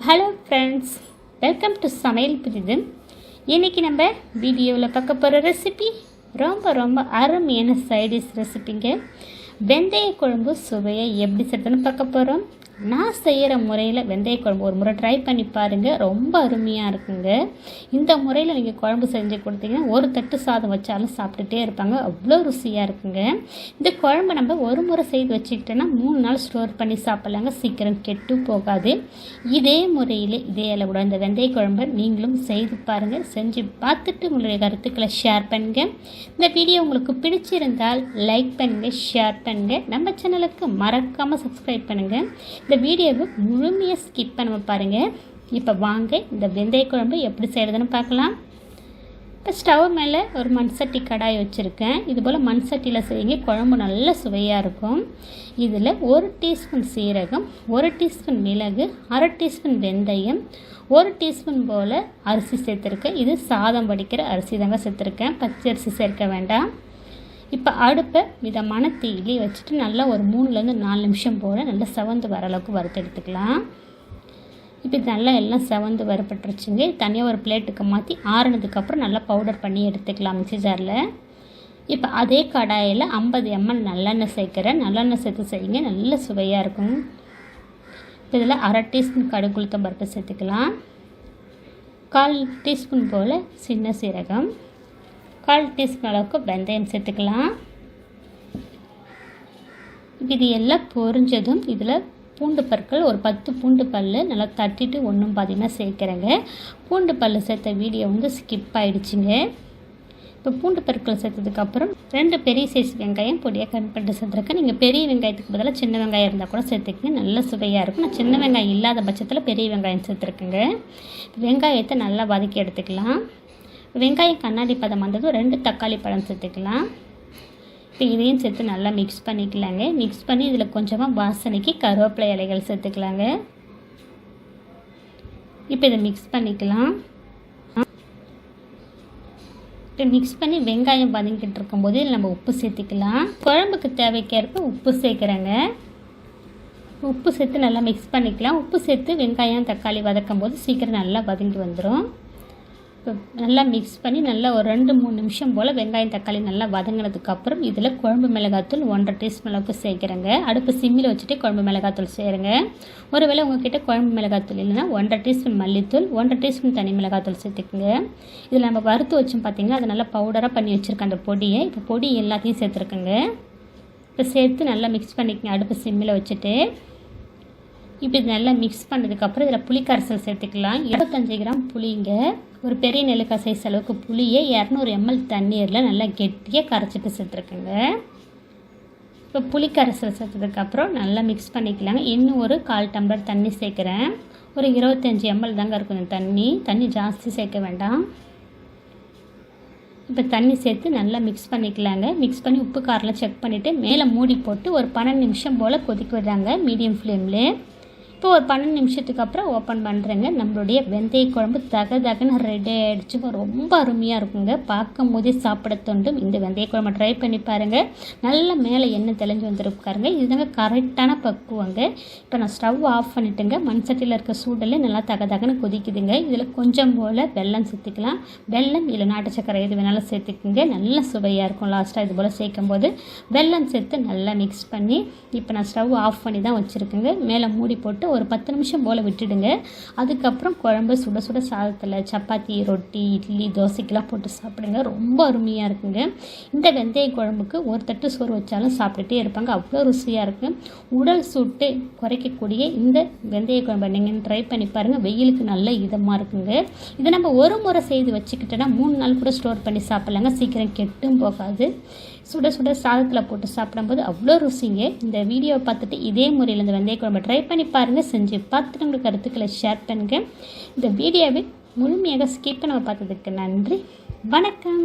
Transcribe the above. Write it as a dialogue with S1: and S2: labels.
S1: Hello friends welcome to சமையல் புரிது இன்றைக்கி நம்ம வீடியோவில் பார்க்க போகிற ரெசிபி ரொம்ப ரொம்ப அருமையான சைடிஷ் ரெசிபிங்க வெந்தய குழம்பு சுவையை எப்படி செய்யறதுன்னு பார்க்க போகிறோம் நான் செய்கிற முறையில் வெந்தய குழம்பு. ஒரு முறை ட்ரை பண்ணி பாருங்கள் ரொம்ப அருமையாக இருக்குங்க. இந்த முறையில் நீங்கள் குழம்பு செஞ்சு கொடுத்தீங்கன்னா ஒரு தட்டு சாதம் வச்சாலும் சாப்பிட்டுட்டே இருப்பாங்க. அவ்வளோ ருசியாக இருக்குங்க. இந்த குழம்பு நம்ம ஒரு முறை செய்து வச்சுக்கிட்டோன்னா மூணு நாள் ஸ்டோர் பண்ணி சாப்பிட்லாங்க. சீக்கிரம் கெட்டு போகாது. இதே முறையில் இதே அளவோட இந்த வெந்தய குழம்பை நீங்களும் செய்து பாருங்கள் செஞ்சு பார்த்துட்டு உங்களுடைய கருத்துக்களை ஷேர் பண்ணுங்கள் இந்த வீடியோ உங்களுக்கு பிடிச்சிருந்தால் லைக் பண்ணுங்கள் ஷேர் பண்ணுங்கள் நம்ம சேனலுக்கு மறக்காமல் சப்ஸ்கிரைப் பண்ணுங்கள் இந்த வீடியோவை முழுமையாக ஸ்கிப் பண்ண பாருங்கள் இப்போ வாங்க இந்த வெந்தய குழம்பு எப்படி செய்கிறதுன்னு பார்க்கலாம். இப்போ ஸ்டவ் மேலே ஒரு மண் சட்டி கடாய் வச்சுருக்கேன். இது போல் மண் சட்டியில் செய்யுங்க. குழம்பு நல்ல சுவையாக இருக்கும். இதில் ஒரு டீஸ்பூன் சீரகம் ஒரு டீஸ்பூன் மிளகு அரை டீஸ்பூன் வெந்தயம் ஒரு டீஸ்பூன் போல் அரிசி சேர்த்துருக்கேன். இது சாதம் வடிக்கிற அரிசி தாங்க சேர்த்துருக்கேன். பச்சரிசி சேர்க்க வேண்டாம். இப்போ அடுப்பை மிதமான தீயிலே வச்சுட்டு நல்லா ஒரு மூணுலேருந்து நாலு நிமிஷம் போல் நல்லா செவந்து வர அளவுக்கு வறுத்து எடுத்துக்கலாம். இப்போ இது நல்லா எல்லாம் செவந்து வரப்பட்டுருச்சுங்க. தனியாக ஒரு பிளேட்டுக்கு மாற்றி ஆறுனதுக்கப்புறம் நல்லா பவுடர் பண்ணி எடுத்துக்கலாம் மிக்சி ஜாரில். இப்போ அதே கடாயில் ஐம்பது எம்எல் நல்லெண்ணெய் சேர்க்குறேன் நல்லெண்ணெய் சேர்த்து செய்யுங்க. நல்ல சுவையாக இருக்கும். இப்போ இதில் அரை டீஸ்பூன் கடுகுளுத்தம் பருப்பு சேர்த்துக்கலாம். கால் டீஸ்பூன் போல் சின்ன சீரகம். கால் டீஸ்பூன் அளவுக்கு வெந்தயம் சேர்த்துக்கலாம். இது எல்லாம் பொரிஞ்சதும் இதில் பூண்டு பற்கள் ஒரு பத்து பூண்டு பல் நல்லா தட்டிட்டு ஒன்றும் பாதிமாக சேர்க்குறேங்க. பூண்டு பல் சேர்த்த வீடியோ வந்து ஸ்கிப் ஆகிடுச்சிங்க இப்போ பூண்டு பற்கள் சேர்த்ததுக்கப்புறம் ரெண்டு பெரிய சைஸ் வெங்காயம் பொடியாக கட் பண்ணிட்டு சேர்த்துருக்கேன். நீங்கள் பெரிய வெங்காயத்துக்கு பதிலாக சின்ன வெங்காயம் இருந்தால் கூட சேர்த்துக்கங்க. நல்ல சுவையாக இருக்கும். நான் சின்ன வெங்காயம் இல்லாத பட்சத்தில் பெரிய வெங்காயம் சேர்த்துருக்கேங்க. வெங்காயத்தை நல்லா வதக்கி எடுத்துக்கலாம். வெங்காயம் கண்ணாடி பதம் வந்ததும் ரெண்டு தக்காளி பழம் சேர்த்துக்கலாம். இப்போ இதையும் சேர்த்து நல்லா மிக்ஸ் பண்ணிக்கலாங்க. மிக்ஸ் பண்ணி இதில் கொஞ்சமாக வாசனைக்கு கருவேப்பிலை இலைகள் சேர்த்துக்கலாங்க. இப்போ இதை மிக்ஸ் பண்ணிக்கலாம். இப்போ மிக்ஸ் பண்ணி வெங்காயம் வதங்கிட்டு இருக்கும்போது இதில் நம்ம உப்பு சேர்த்துக்கலாம். குழம்புக்கு தேவைக்கேற்ப உப்பு சேர்க்குறேங்க. உப்பு சேர்த்து நல்லா மிக்ஸ் பண்ணிக்கலாம். உப்பு சேர்த்து வெங்காயம் தக்காளி வதக்கும் போது சீக்கிரம் நல்லா வதங்கி வந்துடும் நல்லா மிக்ஸ் பண்ணி நல்லா ஒரு ரெண்டு மூணு நிமிஷம் போல் வெங்காயம் தக்காளி நல்லா வதங்கினதுக்கப்புறம் இதில் குழம்பு மிளகாத்தூள் ஒன்றரை டீஸ்பூன் அளவுக்கு சேர்க்குறேங்க. அடுப்பு சிம்மில் வச்சுட்டு குழம்பு மிளகாத்தூள் செய்கிறேங்க ஒருவேளை உங்ககிட்ட குழம்பு மிளகாத்தூள் இல்லைன்னா ஒன்றரை டீஸ்பூன் மல்லித்தூள் ஒன்றரை டீஸ்பூன் தனி மிளகாத்தூள் சேர்த்துக்குங்க. இதில் நம்ம வறுத்து வச்சோம் பார்த்திங்கன்னா அதை நல்லா பவுடராக பண்ணி வச்சுருக்கேன் அந்த பொடியை. இப்போ பொடி எல்லாத்தையும் சேர்த்துருக்கேங்க. இப்போ சேர்த்து நல்லா மிக்ஸ் பண்ணிக்கங்க அடுப்பு சிம்மில் வச்சுட்டு. இப்போ இது நல்லா மிக்ஸ் பண்ணதுக்கப்புறம் இதில் புளி கரைசல் சேர்த்துக்கலாம். இருபத்தஞ்சி கிராம் புளிங்க ஒரு பெரிய நெல்லிக்காய் சைஸ் அளவுக்கு புளியை இரநூறு எம்எல் தண்ணீரில் நல்லா கெட்டியாக கரைச்சிட்டு சேர்த்துருக்குங்க. இப்போ புளி கரைசல் சேர்த்ததுக்கப்புறம் நல்லா மிக்ஸ் பண்ணிக்கலாங்க. இன்னும் ஒரு கால் டம்ளர் தண்ணி சேர்க்குறேன். ஒரு இருபத்தஞ்சி எம்எல் தாங்க இருக்கும் இந்த தண்ணி. தண்ணி ஜாஸ்தி சேர்க்க வேண்டாம். இப்போ தண்ணி சேர்த்து நல்லா மிக்ஸ் பண்ணிக்கலாங்க. மிக்ஸ் பண்ணி உப்பு காரெலாம் செக் பண்ணிவிட்டு மேலே மூடி போட்டு ஒரு பன்னெண்டு நிமிஷம் போல் கொதிக்க விடுறாங்க. மீடியம் ஃப்ளேமில் இப்போ ஒரு பன்னெண்டு நிமிஷத்துக்கு அப்புறம் ஓப்பன் பண்ணுறேங்க நம்மளுடைய வெந்தய குழம்பு தக தகன்னு ரெடி ஆகிடுச்சு ரொம்ப அருமையாக இருக்குங்க. பார்க்கும் போதே சாப்பிட தோண்டும் இந்த வெந்தய குழம்பு ட்ரை பண்ணி பாருங்கள் நல்லா மேலே எண்ணெய் தெளிஞ்சு வந்துருக்காருங்க இதுதாங்க கரெக்டான பக்குவங்க. இப்போ நான் ஸ்டவ் ஆஃப் பண்ணிட்டுங்க. மண் சட்டியில் இருக்க சூடலே நல்லா தக தகன்னு கொதிக்குதுங்க. இதில் கொஞ்சம் போல் வெல்லம் சேர்த்துக்கலாம். வெல்லம் இல்லை நாட்டு சக்கரை எது வேணாலும் சேர்த்துக்குங்க. நல்ல சுவையாக இருக்கும். லாஸ்ட்டாக இது போல் சேர்க்கும் போது வெல்லம் சேர்த்து நல்லா மிக்ஸ் பண்ணி இப்போ நான் ஸ்டவ் ஆஃப் பண்ணி தான் வச்சுருக்கேங்க. மேலே மூடி போட்டு ஒரு பத்து நிமிஷம் போல் விட்டுடுங்க. அதுக்கப்புறம் குழம்பு சுட சுட சாதத்தில் சப்பாத்தி ரொட்டி இட்லி தோசைக்கெலாம் போட்டு சாப்பிடுங்க. ரொம்ப அருமையாக இருக்குங்க. இந்த வெந்தய குழம்புக்கு ஒரு தட்டு சோறு வச்சாலும் சாப்பிட்டுட்டே இருப்பாங்க. அவ்வளோ ருசியாக இருக்குது உடல் சூட்டு குறைக்கக்கூடிய இந்த வெந்தய குழம்பு நீங்கள் ட்ரை பண்ணி பாருங்கள் வெயிலுக்கு நல்ல இதமாக இருக்குங்க. இதை நம்ம ஒரு முறை செய்து வச்சுக்கிட்டோன்னா மூணு நாள் கூட ஸ்டோர் பண்ணி சாப்பிட்லாங்க. சீக்கிரம் கெட்டும் போகாது. சுட சுட சாதத்தில் போட்டு சாப்பிடும்போது அவ்வளோ ருசிங்க. இந்த வீடியோவை பார்த்துட்டு இதே முறையில் இந்த வெந்தய குழம்பு ட்ரை பண்ணி பாருங்கள் செஞ்சு பார்த்துட்டு உங்களுக்கு கருத்துக்களை ஷேர் பண்ணுங்கள் இந்த வீடியோவை முழுமையாக ஸ்கிப் பண்ண பார்த்ததுக்கு நன்றி. வணக்கம்.